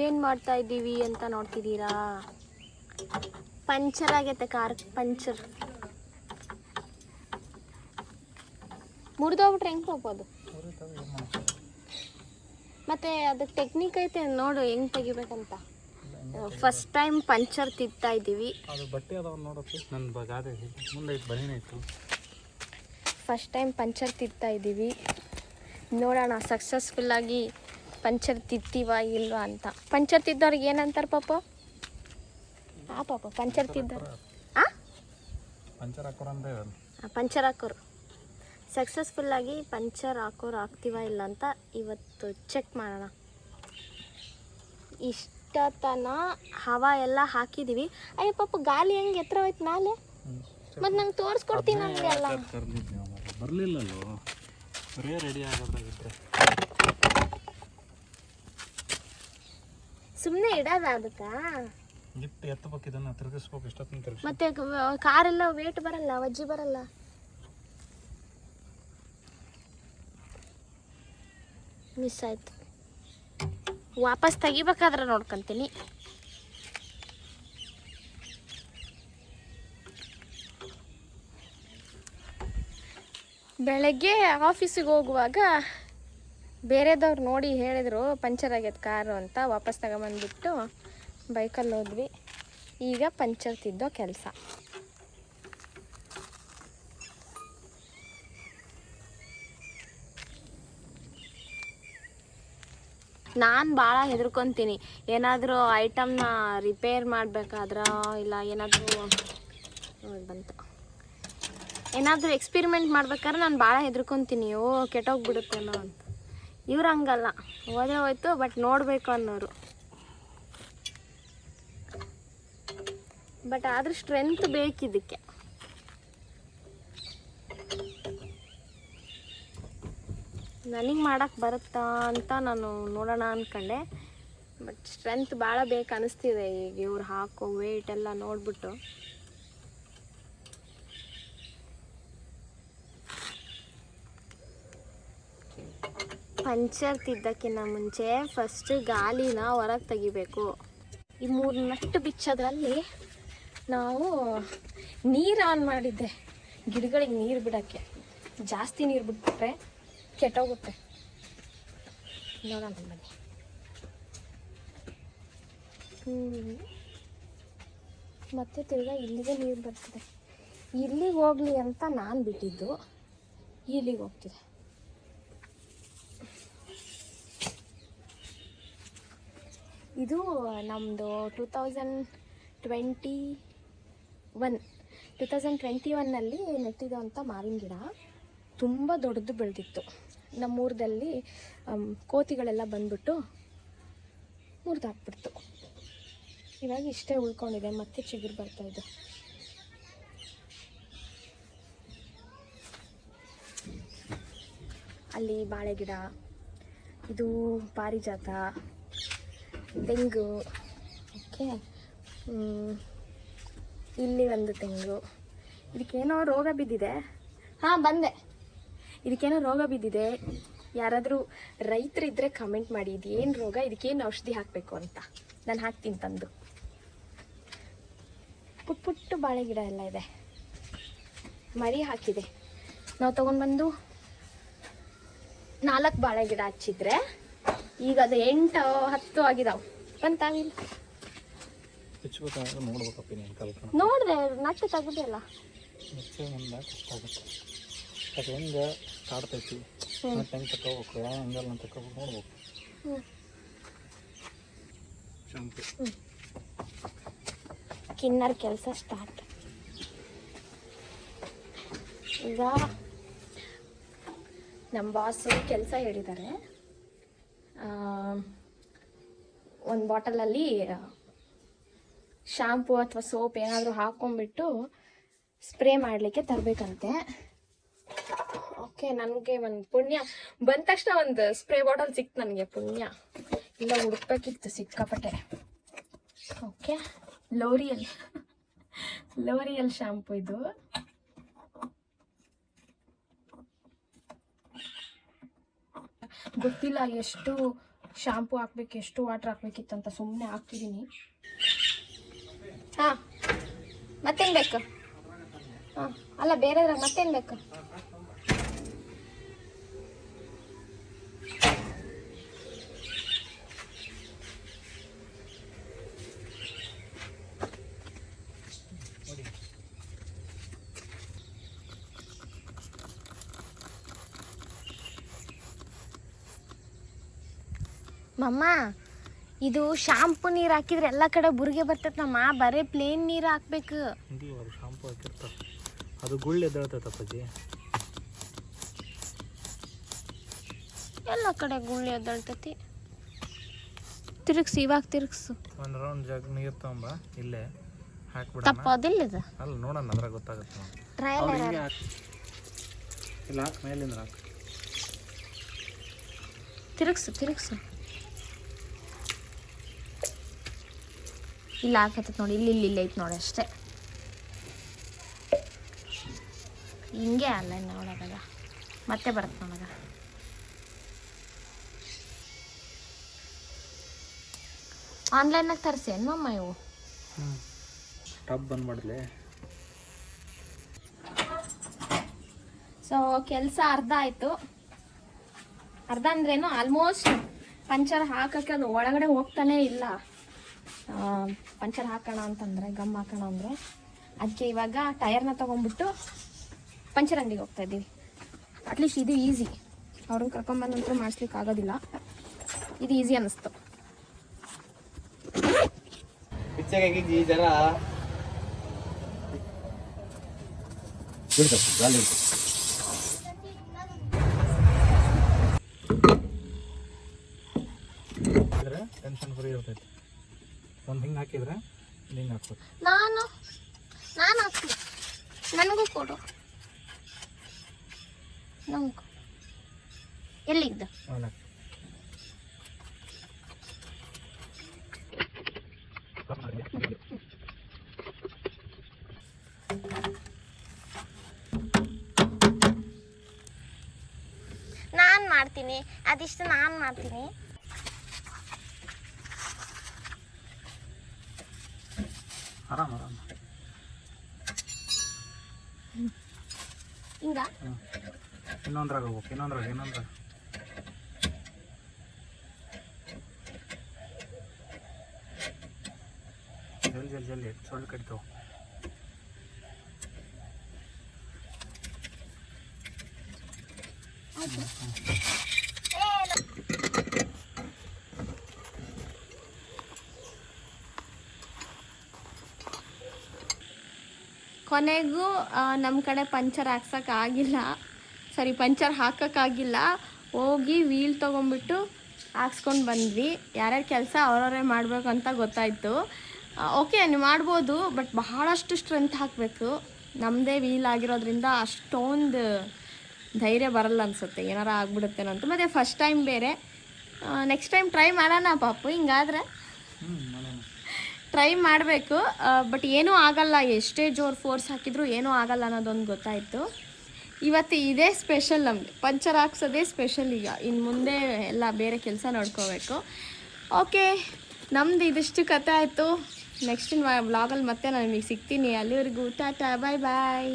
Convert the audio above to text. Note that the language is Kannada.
ಏನು ಮಾಡ್ತಾ ಇದ್ದೀವಿ ಅಂತ ನೋಡ್ತಿದ್ದೀರಾ? ಪಂಚರ್ ಆಗೈತೆ ಕಾರ್ ಪಂಚರ್. ಮುರಿದೋಗ್ಬಿಟ್ರೆ ಹೆಂಗೆ ಹೋಗ್ಬೋದು ಮತ್ತೆ ಅದು ಟೆಕ್ನಿಕ್ ಐತೆ ನೋಡು ಹೆಂಗ್ ತೆಗಿಬೇಕಂತ. ಫಸ್ಟ್ ಟೈಮ್ ಪಂಚರ್ ತಿತ್ತಾ ಇದ್ದೀವಿ. ಅದು ಬಟ್ಟೆ ಅದಾವ ನನ್ನ ಗಾದೆ ಮುಂದೆ ಇತ್ತು ಫಸ್ಟ್ ಟೈಮ್ ಪಂಚರ್ ತಿತ್ತಾ ಇದ್ದೀವಿ. ನೋಡೋಣ ಸಕ್ಸಸ್ಫುಲ್ಲಾಗಿ ಪಂಚರ್ ತಿತ್ತೀವ ಇಲ್ವಾ ಅಂತ ಪಂಚರ್ ತಿದ್ದವ್ರಿಗೆ ಏನಂತಾರೆ ಪಾಪ ಆ ಪಾಪ ಪಂಚರ್ ತಿದ್ದವ್ರು ಆ ಪಂಚರ್ ಪಂಚರ್ ಹಾಕೋರು ಸಕ್ಸಸ್ಫುಲ್ಲಾಗಿ ಪಂಚರ್ ಹಾಕೋರು ಆಗ್ತೀವ ಇಲ್ಲ ಅಂತ ಇವತ್ತು ಚೆಕ್ ಮಾಡೋಣ ಇಷ್ಟತನ ಹವಾ ಎಲ್ಲ ಹಾಕಿದ್ದೀವಿ ಅಯ್ಯ ಪಾಪ ಗಾಳಿ ಹೆಂಗೆ ಎತ್ತರ ಹೋಯ್ತು ನಾಳೆ ಹ್ಮ್. ಮತ್ತು ನಂಗೆ ತೋರಿಸ್ಕೊಡ್ತೀನಿ ನನಗೆ ಎಲ್ಲ ಬರಲಿಲ್ಲಲ್ಲೋ ಬರೇ ರೆಡಿ ಸುಮ್ಮನೆ ಇಡೋದ ಅದಕ್ಕೆ. ಗಿಫ್ಟ್ ಎತ್ತಬೇಕು ಇದನ್ನ ತಿರುಗಿಸ್ಬೇಕು ಇಷ್ಟೊತ್ತಿನ ತಿರುಗಿಸ್ ಮತ್ತೆ ಕಾರೆಲ್ಲ ವೇಟ್ ಬರಲ್ಲ ವಜ್ಜಿ ಬರಲ್ಲ. ಮಿಸ್ ಆಯ್ತು. ವಾಪಸ್ ತೆಗಿಬೇಕಾದ್ರೆ ನೋಡ್ಕೊಂತೀನಿ. ಬೆಳಗ್ಗೆ ಆಫೀಸಿಗೆ ಹೋಗುವಾಗ ಬೇರೆದವ್ರು ನೋಡಿ ಹೇಳಿದರು, ಪಂಚರ್ ಆಗ್ಯದ ಕಾರು ಅಂತ ವಾಪಸ್ ತಗೊಂಬಂದ್ಬಿಟ್ಟು ಬೈಕಲ್ಲಿ ಹೋದ್ವಿ. ಈಗ ಪಂಚರ್ ತಿದ್ದೋ ಕೆಲಸ. ನಾನು ಭಾಳ ಹೆದರ್ಕೊತೀನಿ. ಏನಾದರೂ ಐಟಮ್ನ ರಿಪೇರ್ ಮಾಡಬೇಕಾದ್ರ, ಇಲ್ಲ ಏನಾದರೂ ಬಂತು. ಏನಾದರೂ ಎಕ್ಸ್ಪಿರಿಮೆಂಟ್ ಮಾಡ್ಬೇಕಾದ್ರೆ ನಾನು ಭಾಳ ಹೆದರ್ಕೊತೀನಿ. ಓ, ಕೆಟ್ಟೋಗ್ಬಿಡುತ್ತೇನೋ ಅಂತ. ಇವ್ರು ಹಂಗಲ್ಲ. ಹೋದ್ರೆ ಹೋಯ್ತು ಬಟ್ ನೋಡಬೇಕು ಅನ್ನೋರು. ಬಟ್ ಆದ್ರೆ ಸ್ಟ್ರೆಂತ್ ಬೇಕಿದ್ದಕ್ಕೆ ನನಗೆ ಮಾಡಕ್ಕೆ ಬರುತ್ತಾ ಅಂತ ನಾನು ನೋಡೋಣ ಅಂದ್ಕೊಂಡೆ ಬಟ್ ಸ್ಟ್ರೆಂತ್ ಭಾಳ ಬೇಕು ಅನಿಸ್ತಿದೆ ಈಗ ಇವ್ರು ಹಾಕೋ ವೇಟ್ ಎಲ್ಲ ನೋಡ್ಬಿಟ್ಟು. ಪಂಚರ್ ತಿದ್ದಕ್ಕಿಂತ ಮುಂಚೆ ಫಸ್ಟ್ ಗಾಲಿನ ಹೊರಗೆ ತೆಗಿಬೇಕು. ಈ ಮೂರು ನಟ್ಟು ಬಿಚ್ಚೋದ್ರಲ್ಲಿ ನಾವು ನೀರು ಆನ್ ಮಾಡಿದ್ದೆ. ಗಿಡಗಳಿಗೆ ನೀರು ಬಿಡೋಕ್ಕೆ. ಜಾಸ್ತಿ ನೀರು ಬಿಟ್ಬಿಟ್ರೆ ಕೆಟ್ಟೋಗುತ್ತೆ. ನೋಡೋಣ ಬನ್ನಿ. ಮತ್ತೆ ತಿರ್ಗಾ ಇಲ್ಲಿಗೆ ನೀರು ಬರ್ತದೆ. ಇಲ್ಲಿಗೆ ಹೋಗ್ಲಿ ಅಂತ ನಾನು ಬಿಟ್ಟಿದ್ದು. ಇಲ್ಲಿಗೆ ಹೋಗ್ತಿದೆ. ಇದು ನಮ್ಮದು two thousand twenty one two thousand twenty ಒನ್ನಲ್ಲಿ ನೆಟ್ಟಿರೋಂಥ ಮಾವಿನ ಗಿಡ ತುಂಬ ದೊಡ್ಡದು ಬೆಳೆದಿತ್ತು. ನಮ್ಮೂರದಲ್ಲಿ ಊರದಲ್ಲಿ ಕೋತಿಗಳೆಲ್ಲ ಬಂದ್ಬಿಟ್ಟು ಮುರಿದು ಹಾಕ್ಬಿಡ್ತು ಇವಾಗ ಇಷ್ಟೇ ಉಳ್ಕೊಂಡಿದೆ, ಮತ್ತೆ ಚಿಗುರು ಬರ್ತಾ ಇದೆ. ಅಲ್ಲಿ ಬಾಳೆ ಗಿಡ, ಇದು ಪಾರಿಜಾತ ತೆಂಗು. ಓಕೆ. ಇಲ್ಲಿ ಒಂದು ತೆಂಗು. ಇದಕ್ಕೇನೋ ರೋಗ ಬಿದ್ದಿದೆ. ಹಾಂ, ಬಂದೆ. ಇದಕ್ಕೇನೋ ರೋಗ ಬಿದ್ದಿದೆ. ಯಾರಾದರೂ ರೈತರಿದ್ದರೆ ಕಮೆಂಟ್ ಮಾಡಿ. ಇದೇನು ರೋಗ? ಇದಕ್ಕೇನು ಔಷಧಿ ಹಾಕಬೇಕು ಅಂತ. ನಾನು ಹಾಕ್ತೀನಿ ತಂದು. ಪುಟ್ ಪುಟ್ಟು ಬಾಳೆ ಗಿಡ ಎಲ್ಲ ಇದೆ. ಮರಿ ಹಾಕಿದೆ. ನಾವು ತೊಗೊಂಡ್ಬಂದು ನಾಲ್ಕು ಬಾಳೆ ಗಿಡ ಹಚ್ಚಿದ್ರೆ ಈಗ ಅದು ಎಂಟು ಹತ್ತು ಆಗಿದಾವೆ. ಬಂತಾವಿಲ್ಲ ನೋಡಿದೆ ನಟ್ಟು ತೆಗ್ದಿಲ್ಲ. ಮತ್ತೆ ಮುಂದೆ ಕಷ್ಟ ಆಗುತ್ತೆ ಅದು ಹೆಂಗೆ ಕಾಡ್ತೈತಿ ಮತ್ತೆ ಹೆಂಗೆ ತಗೋಬೇಕು ಹಂಗೆಲ್ಲ ಅಂತ ತಗೋಬೇಕು ನೋಡ್ಬೇಕು. ಶಾಂಪು ಕಿನ್ನರ್ ಕೆಲಸ ಸ್ಟಾರ್ಟ್ ಈಗ ನಮ್ಮ ಬಾಸು ಕೆಲಸ ಹೇಳಿದ್ದಾರೆ ಒಂದು ಬಾಟಲಲ್ಲಿ ಶಾಂಪು ಅಥವಾ ಸೋಪ್ ಏನಾದರೂ ಹಾಕ್ಕೊಂಬಿಟ್ಟು ಸ್ಪ್ರೇ ಮಾಡಲಿಕ್ಕೆ ತರಬೇಕಂತೆ. ಓಕೆ ನನಗೆ ಒಂದು ಪುಣ್ಯ. ಬಂದ ತಕ್ಷಣ ಒಂದು ಸ್ಪ್ರೇ ಬಾಟಲ್ ಸಿಕ್ತು ನನಗೆ, ಪುಣ್ಯ. ಇಲ್ಲ ಹುಡುಕ್ಬೇಕಿತ್ತು, ಸಿಕ್ಕಾಪಟ್ಟೆ. ಓಕೆ ಲೋರಿಯಲ್ ಲೋರಿಯಲ್ ಶಾಂಪು ಇದು. ಗೊತ್ತಿಲ್ಲ ಎಷ್ಟು ಶಾಂಪು ಹಾಕ್ಬೇಕು, ಎಷ್ಟು ವಾಟ್ರ್ ಹಾಕ್ಬೇಕಿತ್ತಂತ ಸುಮ್ಮನೆ ಹಾಕ್ತಿದ್ದೀನಿ. ಹಾಂ, ಮತ್ತೇನು ಬೇಕು? ಹಾಂ, ಅಲ್ಲ ಬೇರೆದ್ರಾಗ ಮತ್ತೇನು ಬೇಕು? ಮಮ್ಮ ಇದು ಶಾಂಪು ನೀರು ಹಾಕಿದ್ರೆ ಎಲ್ಲ ಕಡೆ ಬುರ್ಗೆ ಬರ್ತೈತೆ ನಮ್ಮ ಬರೀ ಪ್ಲೇನ್ ನೀರು ಹಾಕ್ಬೇಕು. ಅದು ಶಾಂಪು ಹಾಕಿರ್ತಾರೆ. ಅದು ಗುಳ್ಳೆ ಎದ್ದೇಳ್ತೈತೆ ಎಲ್ಲ ಕಡೆ ಗುಳ್ಳಿ ಎದ್ದಳ್ತೈತಿ ತಿರುಗ್ಸು ಇವಾಗ ತಿರುಗ್ಸು. ಒಂದು ರೌಂಡ್ ಜಗ್ ನೀರು ತಗೊಂಬ ಇಲ್ಲೇ ಹಾಕ್ಬಿಡೋಣ. ತಪ್ಪೋದಿಲ್ಲ ಇದು ಅಲ್ಲ ನೋಡೋಣ ಅದ್ರಾಗ ಗೊತ್ತಾಗುತ್ತೆ ನೋಡಿ. ಟ್ರಯಲ್ ಅವ್ರು ಹಿಂಗೆ ಹಾಕ್. ಇಲ್ಲ ಹಾಕ್ ಮೇಲಿಂದ ಹಾಕ್. ತಿರುಗ್ಸು ತಿರುಗ್ಸು. ಇಲ್ಲ ಹಾಕತ್ತೈತೆ ನೋಡಿ ಇಲ್ಲಿ ಇಲ್ಲಿ ಐತೆ ನೋಡಿ ಅಷ್ಟೇ. ಹಿಂಗೆ ಅಲ್ಲ ನೋಡೋದಾಗ ಮತ್ತೆ ಬರುತ್ತೆ ನೋಡೋದ ಆನ್ಲೈನಾಗ ತರಿಸಿ ಏನಮ್ಮ ಇವು? ಹ್ಞೂ ಬಂದ್ ಸೊ ಕೆಲಸ ಅರ್ಧ ಆಯಿತು. ಅರ್ಧ ಅಂದ್ರೇನು ಆಲ್ಮೋಸ್ಟ್ ಪಂಚರ್ ಹಾಕಕ್ಕೆ ಅದು ಒಳಗಡೆ ಹೋಗ್ತಾನೆ ಇಲ್ಲ. ಪಂಚರ್ ಹಾಕೋಣ ಅಂತಂದರೆ ಗಮ್ ಹಾಕೋಣ ಅಂದರೆ ಅದಕ್ಕೆ ಇವಾಗ ಟೈರ್ನ ತೊಗೊಂಡ್ಬಿಟ್ಟು ಪಂಚರ್ ಅಂಗಡಿಗೆ ಹೋಗ್ತಾ ಇದ್ದೀವಿ. ಅಟ್ಲೀಸ್ಟ್ ಇದು ಈಸಿ ಅವ್ರನ್ನ ಕರ್ಕೊಂಬಂದ ನಂತರ ಮಾಡಿಸ್ಲಿಕ್ಕೆ ಆಗೋದಿಲ್ಲ. ಇದು ಈಸಿ ಅನ್ನಿಸ್ತು. ಟೆನ್ಷನ್ ಫ್ರೀ ಇರ್ತೈತಿ. ಒಂದು ಹಿಂಗೆ ಹಾಕಿದ್ರೆ ಹಿಂಗೆ ಹಾಕ್ಬೇಕು. ನಾನು ನಾನು ಹಾಕ್ತೀನಿ. ನನಗೂ ಕೊಡು. ನನಗೂ. ಎಲ್ಲಿದ್ದು? ನಾನು ಮಾಡ್ತೀನಿ. ಅದಿಷ್ಟು ನಾನು ಮಾಡ್ತೀನಿ. ಆರಾಮ ಆರಾಮ ಹಿಂಗ? ಹ್ಞೂ ಇನ್ನೊಂದ್ರಾಗ ಹೋಗ್ಬೇಕು ಇನ್ನೊಂದ್ರಾಗ ಇನ್ನೊಂದ್ರಾಗ. ಜಲ್ದಿ ಜಲ್ದಿ ಜಲ್ದಿ ಸೊಳ್ಳೆ ಕಡಿತಾವ ಕೊನೆಗೂ ನಮ್ಮ ಕಡೆ ಪಂಚರ್ ಹಾಕ್ಸೋಕ್ಕಾಗಿಲ್ಲ. ಸರಿ, ಪಂಚರ್ ಹಾಕೋಕ್ಕಾಗಿಲ್ಲ. ಹೋಗಿ ವೀಲ್ ತೊಗೊಂಬಿಟ್ಟು ಹಾಕ್ಸ್ಕೊಂಡು ಬಂದ್ವಿ. ಯಾರ್ಯಾರ ಕೆಲಸ ಅವ್ರವರೇ ಮಾಡಬೇಕು ಅಂತ ಗೊತ್ತಾಯಿತು. ಓಕೆ, ನೀವು ಮಾಡ್ಬೋದು, ಬಟ್ ಬಹಳಷ್ಟು ಸ್ಟ್ರೆಂತ್ ಹಾಕಬೇಕು. ನಮ್ಮದೇ ವೀಲ್ ಆಗಿರೋದ್ರಿಂದ ಅಷ್ಟೊಂದು ಧೈರ್ಯ ಬರಲ್ಲ ಅನಿಸುತ್ತೆ. ಏನಾರ ಆಗ್ಬಿಡುತ್ತೇನೋ ಅಂತ ಮತ್ತು ಫಸ್ಟ್ ಟೈಮ್ ಬೇರೆ. ನೆಕ್ಸ್ಟ್ ಟೈಮ್ ಟ್ರೈ ಮಾಡೋಣ ಪಾಪು, ಹಿಂಗಾದ್ರೆ. ಟ್ರೈ ಮಾಡಬೇಕು. ಬಟ್ ಏನೂ ಆಗಲ್ಲ. ಎಷ್ಟೇ ಜೋರು ಫೋರ್ಸ್ ಹಾಕಿದ್ರು ಏನೂ ಆಗಲ್ಲ ಅನ್ನೋದೊಂದು ಗೊತ್ತಾಯಿತು. ಇವತ್ತು ಇದೇ ಸ್ಪೆಷಲ್ ನಮಗೆ. ಪಂಚರ್ ಹಾಕ್ಸೋದೇ ಸ್ಪೆಷಲ್ ಈಗ. ಇನ್ನು ಮುಂದೆ ಎಲ್ಲ ಬೇರೆ ಕೆಲಸ ನೋಡ್ಕೋಬೇಕು. ಓಕೆ ನಮ್ದು ಇದಿಷ್ಟು ಕತೆ ಆಯಿತು. ನೆಕ್ಸ್ಟ್ ವ್ಲಾಗಲ್ಲಿ ಮತ್ತೆ ನಾನು ನಿಮಗೆ ಸಿಗ್ತೀನಿ. ಅಲ್ಲಿವರೆಗೂ ಟಾಟಾ ಬಾಯ್ ಬಾಯ್